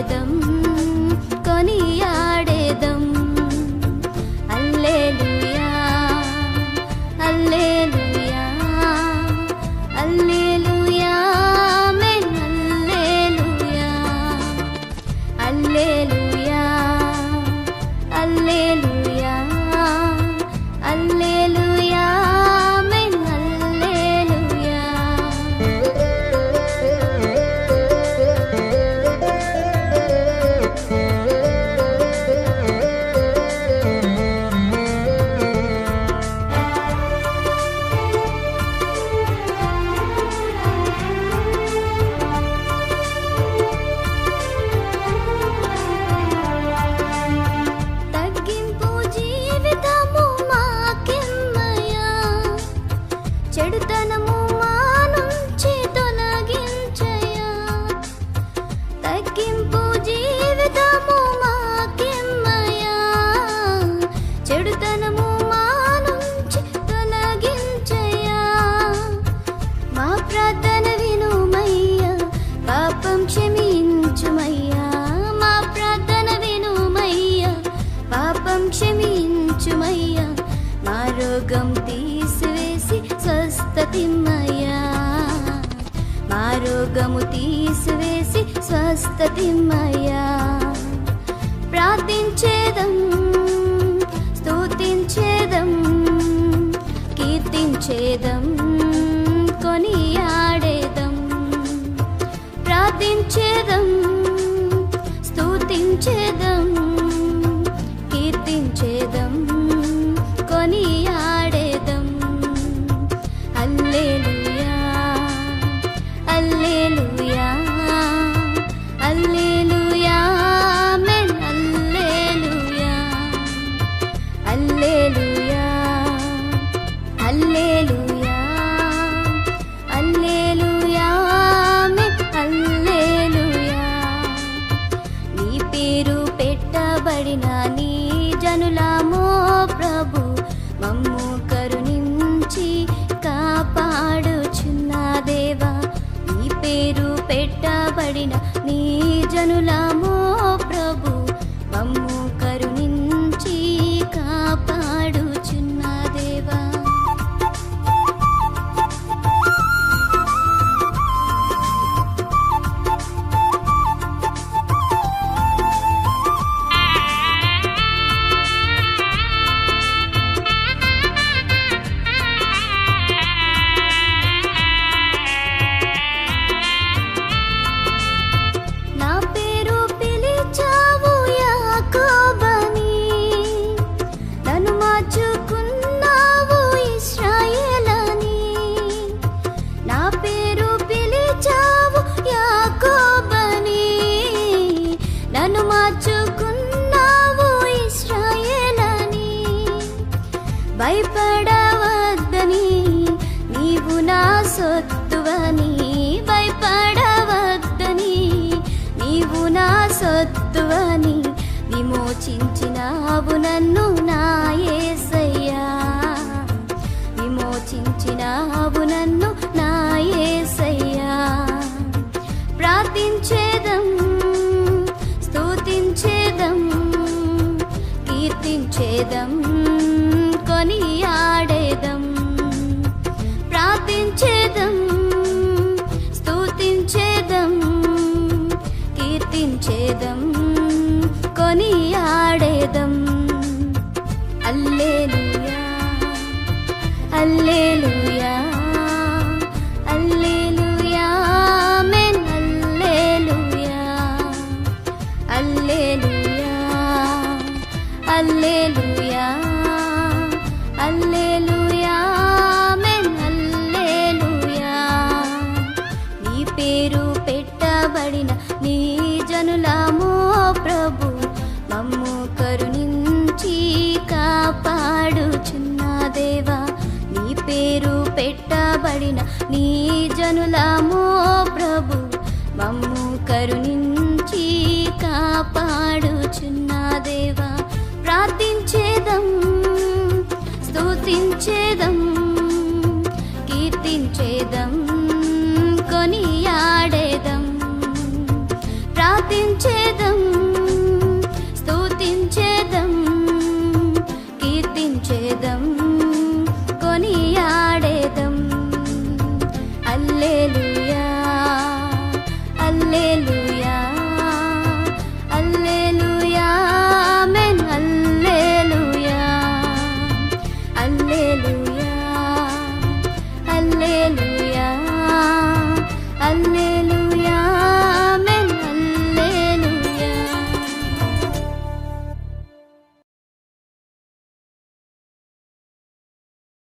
కొనియాడేదం కొనియాడేదం. రోగం తీసివేసి స్వస్థతిమ్మయ్యా మా రోగము తీసివేసి స్వస్థతిమ్మయ్యా ప్రార్థించేదం స్తుతించేదం కీర్తించేదం పెట్టబడిన నీ జనులాము. భయపడవద్దని నీవు నా సొత్తువని భయపడవద్దని నీవు నా సొత్తువని విమోచించినావు నన్ను నా ఏసయ్యా. విమోచించినావు నన్ను నా ఏసయ్యా. ప్రార్థించేదం స్తుతించేదం కీర్తించేదం హల్లెలూయా పడిన నీ జనులమో ప్రభు మమ్ము కరుణించి కాపాడుచున్న దేవా. ప్రార్థించేదం స్తుతించేదం కీర్తించేదం కొనియాడేదం. ప్రార్థించేదం